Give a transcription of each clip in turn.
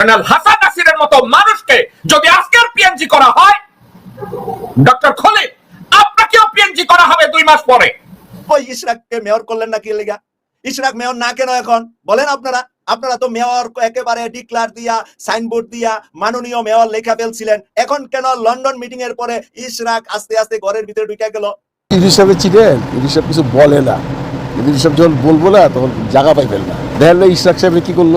General Hasan নাসিরের মতো মানুষকে যদি আজকের পিএনজি করা হয় ডক্টর খলিল আপনাকেও পিএনজি করা হবে দুই মাস পরে। ওই ইশরাককে মেয়র করলেন না কি লেগা? ইশরাক মেয়র না কেন এখন? বলেন আপনারা আপনারা তো মেয়র একেবারে ডিক্লার দিয়া সাইনবোর্ড দিয়া মাননীয় মেয়র লেখা ফেলছিলেন। এখন কেন লন্ডন মিটিং এর পরে ইশরাক আস্তে আস্তে ঘরের ভিতরে ঢুকে গেল? ইউনিট সাহেব চিনেন ইউনিট সাহেব কিছু বলে না। ইউনিট সাহেব যখন বলব না তখন জায়গা পাইবেন না। দেখা গেলো ইশরাক সাহেব কি করল?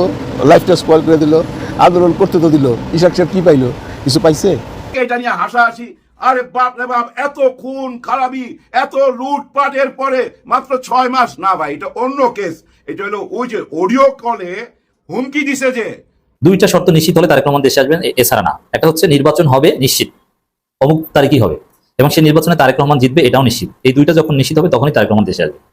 লাইফটা স্পয়েল করে দিল। আন্দোলন করতে তো দিল। ইশরাক সাহেব কি পাইলো? কিছু পাইছে? এটা নিয়ে হাসাহাসি। আরে বাপ রে বাপ এত খুন খারাপি এত লুটপাটের পরে মাত্র ছয় মাস। না ভাই এটা অন্য কেস। এটা হলো ওই যে অডিও কলে হুমকি দিছে যে দুইটা শর্ত নিশ্চিত হলে তারেক রহমান দেশে আসবেন এছাড়া না। একটা হচ্ছে নির্বাচন হবে নিশ্চিত। অমুক তারিখই হবে। এবং সেই নির্বাচনে তারেক রহমান জিতবে এটাও নিশ্চিত। এই দুইটা যখন নিশ্চিত হবে তখনই তারেক রহমান দেশে আসবে।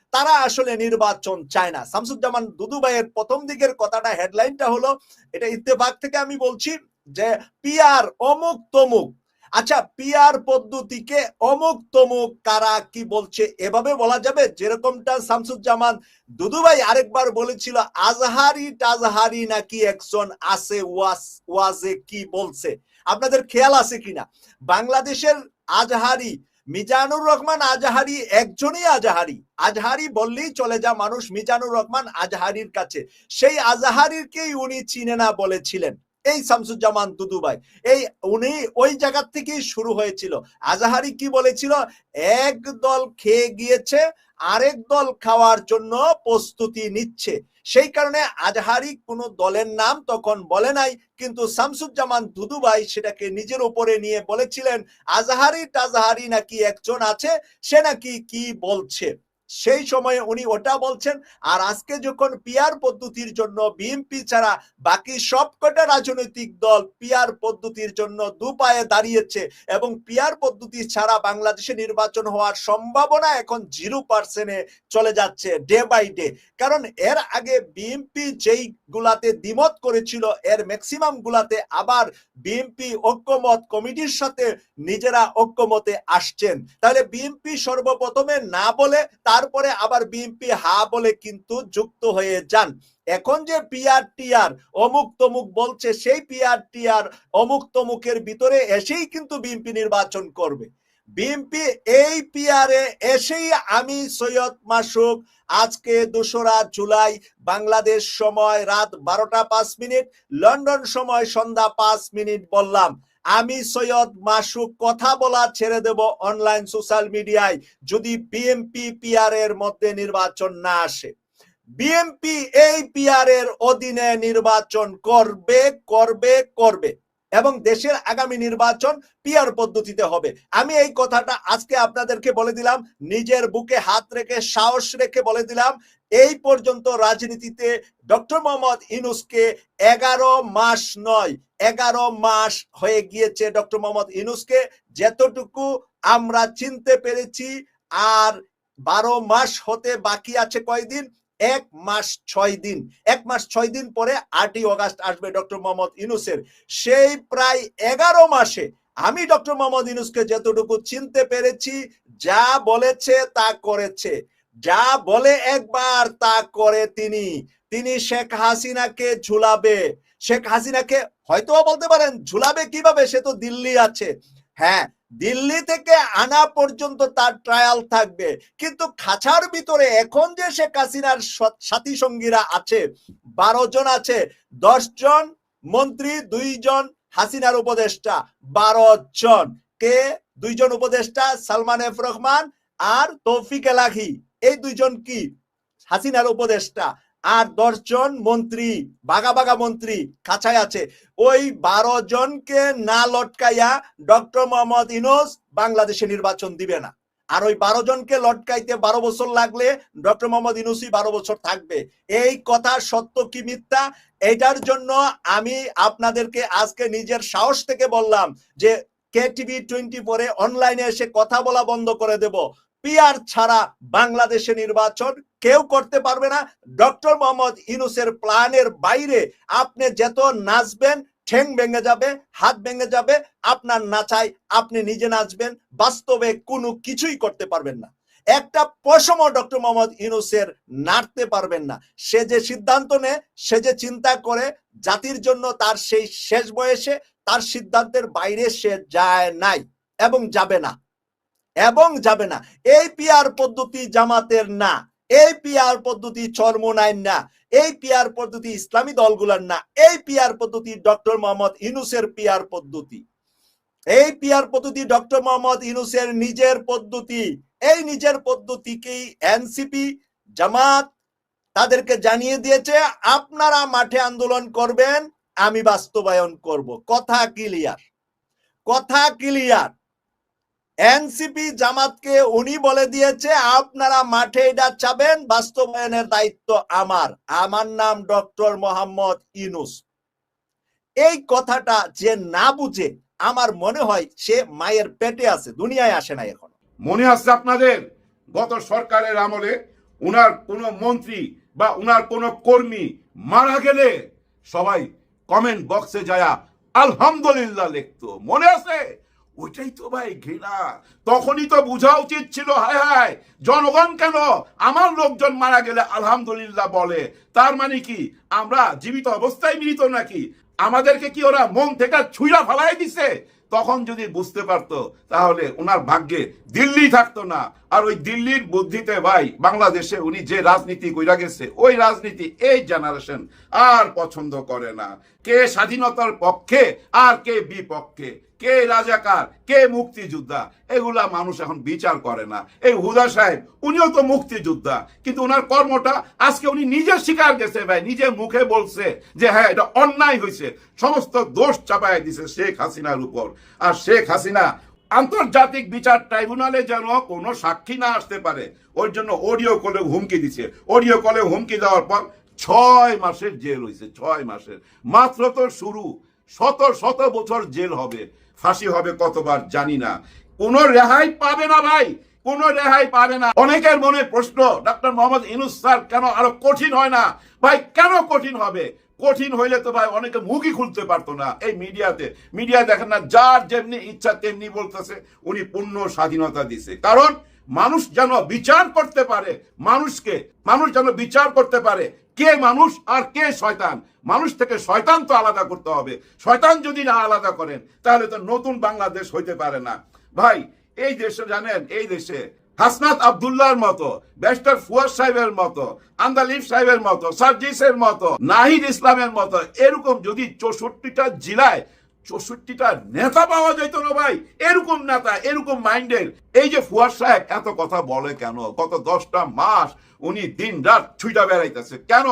তারা আসলে নির্বাচন চায় না। শামসুজ্জামান দুদু ভাইয়ের প্রথম দিকের কথাটা হেডলাইনটা হলো, এটা ইত্তেফাক থেকে আমি বলছি যে পিয়ার অমুক তমুক। আচ্ছা পিয়ার পদ্ধতিকে অমুক তমুক কারা কি বলছে, এভাবে বলা যাবে? যেরকমটা শামসুজ্জামান দুদুভাই আরেকবার বলেছিল, আজহারি টাজহারি নাকি একজন আছে ওয়াজ ওয়াজে কি বলছে? আপনাদের খেয়াল আছে কিনা? বাংলাদেশের আজহারি মিজানুর রহমান আজহারি একজনই আজহারি। আজহারি বললেই চলে যা মানুষ, মিজানুর রহমান আজহারির কাছে। সেই আজহারিরকেই উনি চিনে না বলেছিলেন। এই শামসুজ্জামান দুদুভাই এই উনি ওই জায়গা থেকেই শুরু হয়েছিল। আজহারি কি বলেছিল? এক দল খেয়ে গিয়েছে, আরেক দল খাওয়ার জন্য প্রস্তুতি নিচ্ছে। সেই কারণে আজহারি কোনো দলের নাম তখন বলে নাই, কিন্তু শামসুজ্জামান দুদুভাই সেটাকে নিজের উপরে নিয়ে বলেছিলেন আজহারি টাজহারি নাকি একজন আছে? সে নাকি কি বলছে? সেই সময়ে উনি ওটা বলছেন, আর আজকে যখন পিয়ার পদ্ধতির জন্য বিএনপি ছাড়া বাকি সবকটা রাজনৈতিক দল পিয়ার পদ্ধতির জন্য দু পায়ে দাঁড়িয়েছে এবং পিয়ার পদ্ধতি ছাড়া বাংলাদেশে নির্বাচন হওয়ার সম্ভাবনা এখন জিরো পার্সেন্টে চলে যাচ্ছে ডে বাই ডে কারণ এর আগে বিএনপি যেই গুলাতে দ্বিমত করেছিল, এর ম্যাক্সিমাম গুলাতে আবার বিএনপি ঐক্যমত কমিটির সাথে নিজেরা ঐক্যমতে আসছেন। তাহলে বিএনপি সর্বপ্রথমে না বলে তারপরে আবার বিএনপি হা বলে কিন্তু যুক্ত হয়ে যান। এখন যে পিআর টিআর অমুক তমুক বলছে, সেই পিআর টিআর অমুক তমুকের ভিতরে এসেই কিন্তু বিএনপি নির্বাচন করবে। বিএনপি এই পিআরে এসেই আমি সৈয়দ মাসুক, আজকে দোসরা জুলাই, বাংলাদেশ সময় রাত বারোটা পাঁচ মিনিট, লন্ডন সময় সন্ধ্যা পাঁচ মিনিট বললাম। আমি সৈয়দ মাসুক কথা বলা ছেড়ে দেব অনলাইন সোশ্যাল মিডিয়ায় যদি বিএমপি পিআর এর মধ্যে নির্বাচন না আসে। বিএমপি এই পিআর এর অধীনে নির্বাচন করবে করবে করবে এবং দেশের আগামী নির্বাচন পিআর পদ্ধতিতে হবে। আমি এই কথাটা আজকে আপনাদেরকে বলে দিলাম, নিজের বুকে হাত রেখে, সাহস রেখে বলে দিলাম। এই পর্যন্ত রাজনীতিতে ডক্টর মোহাম্মদ ইনুসকে এগারো মাস নয় এগারো মাস হয়ে গিয়েছে ডক্টর মোহাম্মদ ইনুসকে যতটুকু আমরা চিনতে পেরেছি, আর বারো মাস হতে বাকি আছে কয়দিন? এক মাস ছয় দিন। এক মাস ছয় দিন পরে আটই অগাস্ট আসবে ডক্টর মোহাম্মদ ইনুসের সেই প্রায় এগারো মাসে আমি ডক্টর মোহাম্মদ ইনুসকে যতটুকু চিনতে পেরেছি, যা বলেছে তা করেছে। যা বলে একবার তা করে তিনি। তিনি শেখ হাসিনাকে ঝুলাবে। শেখ হাসিনাকে হয়তো বলতে পারেন, ঝুলাবে কীভাবে? সে তো দিল্লি আছে। হ্যাঁ দিল্লি থেকে আনা পর্যন্ত তার ট্রায়াল থাকবে। কিন্তু খাঁচার ভিতরে এখন যে শেখ হাসিনার সাথী সঙ্গীরা আছে, বারো জন আছে, দশ জন মন্ত্রী দুইজন হাসিনার উপদেষ্টা, বারো জন। কে? দুইজন উপদেষ্টা, সালমান এফ রহমান আর তৌফিক এলাহি। এই দুইজন কি? হাসিনার উপদেষ্টা। আর দশজন মন্ত্রী বাগা বাগা মন্ত্রী খাঁচায় আছে। ওই বারো জনকে না লটকাইয়া ডক্টর মোহাম্মদ ইনোস বাংলাদেশে নির্বাচন দিবে না। আর ওই বারো জনকে লটকাইতে বারো বছর লাগলে ডক্টর মোহাম্মদ ইনুসি বারো বছর থাকবে। এই কথা সত্য কি মিথ্যা? এটার জন্য আমি আপনাদেরকে আজকে নিজের সাহস থেকে বললাম যে কে টিভি টোয়েন্টি ফোরে অনলাইনে এসে কথা বলা বন্ধ করে দেব। পিআর ছাড়া বাংলাদেশে নির্বাচন কেউ করতে পারবে না। ডক্টর মোহাম্মদ ইনুসের প্ল্যানের বাইরে আপনি যত নাচবেন ঠেং ভেঙে যাবে, হাত ভেঙে যাবে, আপনার নাচাই আপনি নিজে নাচবেন, বাস্তবে কোনো কিছুই করতে পারবেন না। একটা পশম ডক্টর মোহাম্মদ ইউনুসের নাড়তে পারবেন না। সে যে সিদ্ধান্ত নেয়, সে যে চিন্তা করে জাতির জন্য তার সেই শেষ বয়সে তার সিদ্ধান্তের বাইরে সে যায় নাই এবং যাবে না। এবং যাবে না। এই পিআর পদ্ধতি জামাতের না। এই পিআর পদ্ধতি চর্মনাইন না। এই পিআর পদ্ধতি ইসলামী দলগুলোর না। এই পিআর পদ্ধতি ডক্টর মোহাম্মদ ইনুসের পিআর পদ্ধতি। এই পিআর পদ্ধতি ডক্টর মোহাম্মদ ইনুসের নিজের পদ্ধতি। এই নিজের পদ্ধতিকেই এনসিপি জামাত তাদেরকে জানিয়ে দিয়েছে, আপনারা মাঠে আন্দোলন করবেন, আমি বাস্তবায়ন করব। কথা ক্লিয়ার কথা ক্লিয়ার এনসিপি জামাতকে উনি বলে দিয়েছে, আপনারা মাঠে এটা চাবেন, বাস্তবায়নের দায়িত্ব আমার। আমার নাম ডক্টর মোহাম্মদ ইনুস এই কথাটা যে না বুঝে, আমার মনে হয় সে মায়ের পেটে আছে, দুনিয়ায় আসে না এখন। মনে আছে আপনাদের? গত সরকারের আমলে উনার কোনো মন্ত্রী বা উনার কোনো কর্মী মারা গেলে সবাই কমেন্ট বক্সে যায়া আলহামদুলিল্লাহ লিখতো। মনে আছে? ওইটাই তো ভাই ঘৃণা। তখনই তো বোঝা উচিত ছিল, হায় হায়, জনগণ কেন আমার লোকজন মারা গেলে আলহামদুলিল্লাহ বলে? তার মানে কি, আমরা জীবিত অবস্থায় মৃত নাকি? আমাদেরকে কি ওরা মন থেকে ছুঁড়া ফালাই দিছে? তখন যদি বুঝতে পারতো, তাহলে ওনার ভাগ্যে দিল্লি থাকতো না। আর ওই দিল্লির বুদ্ধিতে ভাই, বাংলাদেশে উনি যে রাজনীতি কইরা গেছে, ওই রাজনীতি এই জেনারেশন আর পছন্দ করে না। কে স্বাধীনতার পক্ষে আর কে বিপক্ষে? কে রাজাকার, কে মুক্তিযোদ্ধা? এগুলা মানুষ এখন বিচার করে না। এই হুদা সাহেব, উনিও তো মুক্তিযোদ্ধা, কিন্তু ওনার কর্মটা আজকে উনি নিজে স্বীকার গেছে ভাই নিজে মুখে বলছে যে হ্যাঁ এটা অন্যায় হয়েছে। সমস্ত দোষ চাপায় দিছে শেখ হাসিনার উপর। আর শেখ হাসিনা আন্তর্জাতিক বিচার ট্রাইব্যুনালে যেন কোনো সাক্ষী না আসতে পারে, ওর জন্য অডিও কলে হুমকি দিছে। অডিও কলে হুমকি দেওয়ার পর ছয় মাসের জেল হয়েছে, ছয় মাসের। মাত্র তো শুরু। শত শত বছর জেল হবে, ফাঁসি হবে কতবার জানি না। কোন রেহাই পাবে না ভাই, কোন রেহাই পাবে না। অনেকের মনে প্রশ্ন, ডাক্তার মোহাম্মদ ইনুস স্যার, কেন আরও কঠিন হয় না? ভাই, কেন কঠিন হবে? কঠিন হইলে তো ভাই অনেকে মুখই খুলতে পারতো না। এই মিডিয়াতে মিডিয়া দেখেন না, যার যেমনি ইচ্ছা তেমনি বলতেছে, উনি পূর্ণ স্বাধীনতা দিছে। কারণ মানুষ যেন বিচার করতে পারে, মানুষকে, মানুষ যেন বিচার করতে পারে কে মানুষ আর কে শয়তান? মানুষ থেকে শয়তান তো আলাদা করতে হবে। শয়তান যদি না আলাদা করেন, তাহলে তো নতুন বাংলাদেশ হইতে পারে না। ভাই, এই দেশে জানেন, এই দেশে হাসনাত আবদুল্লাহর মতো, ব্যারিস্টার ফুয়াদ সাহেবের মতো আন্দালিফ সাহেবের মতো, সার্জিসের মতো, নাহিদ ইসলামের মতো, এরকম যদি চৌষট্টিটা জেলায় চৌষট্টিটা নেতা পাওয়া যেত না ভাই। এরকম নেতা, এরকম মাইন্ডের। এই যে ফুয়াদ সাহেব এত কথা বলে কেন? গত দশটা মাস উনি দিন রাত ছুইটা বেড়াইতেছে। কেন?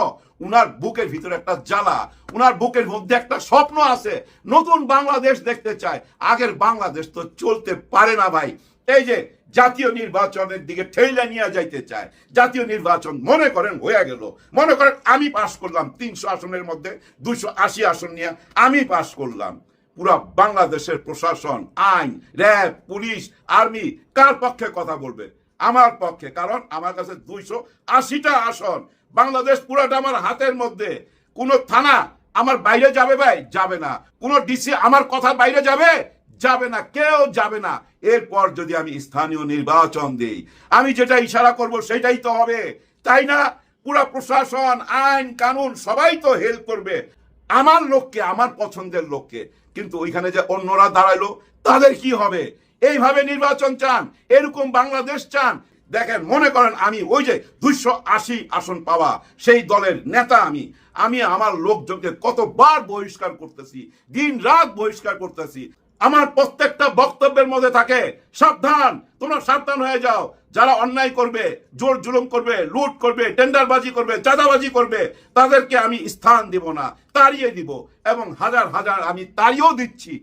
উনার বুকের ভিতরে একটা জ্বালা, উনার বুকের মধ্যে একটা স্বপ্ন আছে। নতুন বাংলাদেশ দেখতে চায়। আগের বাংলাদেশ তো চলতে পারে না ভাই। এই যে জাতীয় নির্বাচনের দিকে ঠেলে নিয়ে যাইতে চায়। জাতীয় নির্বাচন মনে করেন হয়ে গেল। মনে করেন আমি পাশ করলাম তিনশো আসনের মধ্যে দুশো আশি আসন নিয়ে আমি পাশ করলাম। পুরা বাংলাদেশের প্রশাসন, আইন, র্যাব, পুলিশ, আর্মি, কার পক্ষে কথা বলবে? আমার পক্ষে, কারণ আমার কাছে দুইশো আশিটা আসন। বাংলাদেশ পুরাটা আমার হাতের মধ্যে। কোন থানা আমার বাইরে যাবে ভাই? যাবে না। কোন ডিসি আমার কথার বাইরে যাবে? যাবে না। কেউ যাবে না। এরপর যদি আমি স্থানীয় নির্বাচন দিই, আমি যেটা ইশারা করব সেটাই তো হবে। তাই না? পুরা প্রশাসন, আইন, কানুন সবাই তো হেল্প করবে। আমার লোককে, আমার পছন্দের লোককে। কিন্তু ওইখানে যে অন্যরা দাঁড়াইলো, তাদের কি হবে? এইভাবে নির্বাচন চান, এরকম বাংলাদেশ চান। দেখেন, মনে করেন আমি ওই যে দুইশো আশি আসন পাওয়া সেই দলের নেতা আমি। আমি আমার লোকজনকে কতবার বহিষ্কার করতেছি দিন রাত বহিষ্কার করতেছি। আমার প্রত্যেকটা বক্তব্যের মধ্যে থাকে, সাবধান, তোমরা সাবধান হয়ে যাও। যারা অন্যায় করবে, জোর জুলুম করবে, লুট করবে, টেন্ডারবাজি করবে, চাঁদাবাজি করবে, তাদেরকে আমি স্থান দিব না, তাড়িয়ে দিব এবং হাজার হাজার আমি তাড়িয়েও দিচ্ছি।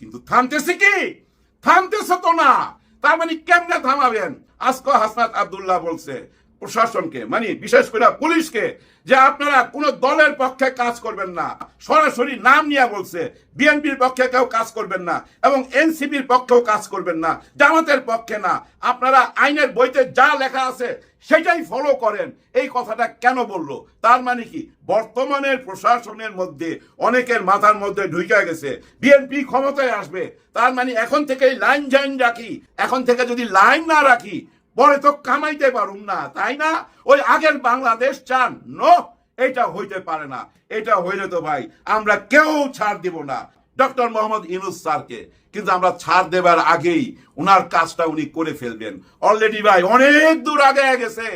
কিন্তু থামতেছে কি? থামতেছে তো না। তার মানে কেমনে থামাবেন? আজকে হাসনাত আবদুল্লাহ বলছে প্রশাসনকে মানে বিশেষ করে পুলিশকে, যে আপনারা কোনো দলের পক্ষে কাজ করবেন না। সরাসরি নাম নিয়ে বলছে, বিএনপির পক্ষে কেউ কাজ করবেন না এবং এনসিপির পক্ষেও কাজ করবেন না, জামাতের পক্ষে না। আপনারা আইনের বইতে যা লেখা আছে সেটাই ফলো করেন। এই কথাটা কেন বলল? তার মানে কি? বর্তমানের প্রশাসনের মধ্যে অনেকের মাথার মধ্যে ঢুকে গেছে, বিএনপি ক্ষমতায় আসবে। তার মানে এখন থেকে লাইন জাইন রাখি। এখন থেকে যদি লাইন না রাখি পরে তো কামাইতে পারুম না, তাই না? ওই আগের বাংলাদেশ চান। নো এটা হইতে পারে না। এটা হইলে তো ভাই, আমরা কেউ ছাড় দিব না। ডক্টর মোহাম্মদ ইনুস স্যারকে। কিন্তু আমরা ছাড় দেবার আগেই উনার কাজটা উনি করে ফেলবেন। অলরেডি ভাই, অনেক দূর আগে গেছে।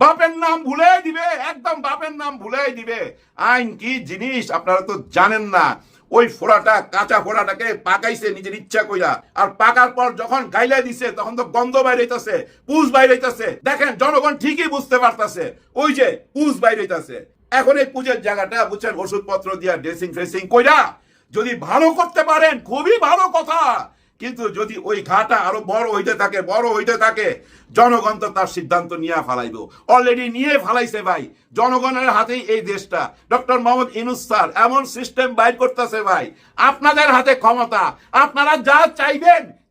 বাপের নাম ভুলে দিবে, একদম বাপের নাম ভুলে দিবে। আইন কি জিনিস, আপনারা তো জানেন না। ওই ফোড়াটা, কাঁচা ফোড়াটাকে পাকাইছে, নিজের ইচ্ছা কইরা। আর পাকার পর যখন গাইলা দিছে, তখন তো গন্ধ বাইরেইতাছে পুষ বাইরেইতাছে। দেখেন, জনগণ ঠিকই বুঝতে পারতাছে, ওই যে পুষ বাইরেইতাছে। এখন এই পুজোর জায়গাটা বুঝছেন, ওষুধপত্র দিয়া ড্রেসিং ফ্রেসিং কইরা যদি ভালো করতে পারেন, খুবই ভালো কথা। কিন্তু যদি ওই ঘাটা আরও বড় হইতে থাকে, বড় হইতে থাকে, জনগণ তো তার সিদ্ধান্ত নিয়ে ফালাইব। অলরেডি নিয়ে ফালাইছে ভাই। জনগণের হাতেই এই দেশটা। ডক্টর মোহাম্মদ ইনুস স্যার, এমন সিস্টেম বাইর করতেছে ভাই। আপনাদের হাতে ক্ষমতা। আপনারা যা চাইবেন